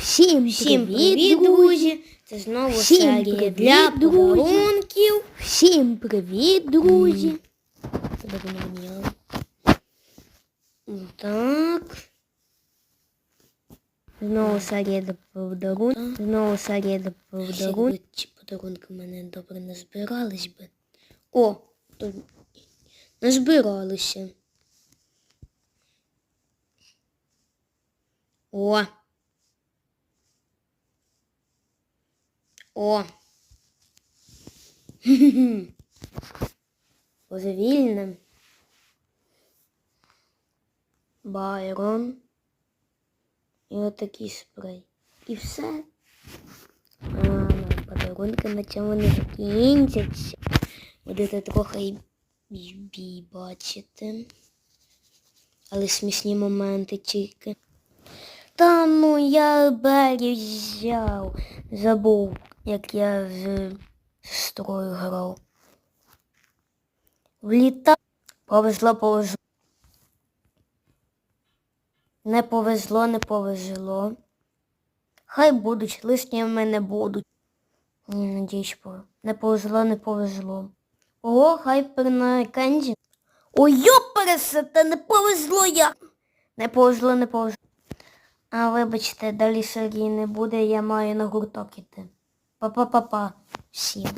Всім, Всім привіт, привіт, друзі! Це знову Всім серія привіт, для друзі. подарунків. Всім привіт, друзі. Так. Знову серія для подарунків. Знову серія для подарунків. Ці подарунки в мене добре не збирались би. О, тут не збиралися. О. О. Божевільне. Байрон. І отакий спрей. І все. А, подарунки на цьому не закінчаться. Будете трохи бачити. Але смішні моменти тільки. Та я Бері взяв. Забув, як я з сестрою грав. Вліта. Повезло, повезло. Не повезло, не повезло. Хай будуть, лишні в мене будуть. Ні, надіюсь, не повезло, не повезло. Ого, хайпер на Кензі. Ой, йопересете, не повезло я. Не повезло, не повезло. А вибачте, далі серії не буде, я маю на гурток іти. Па-па-па-па всім.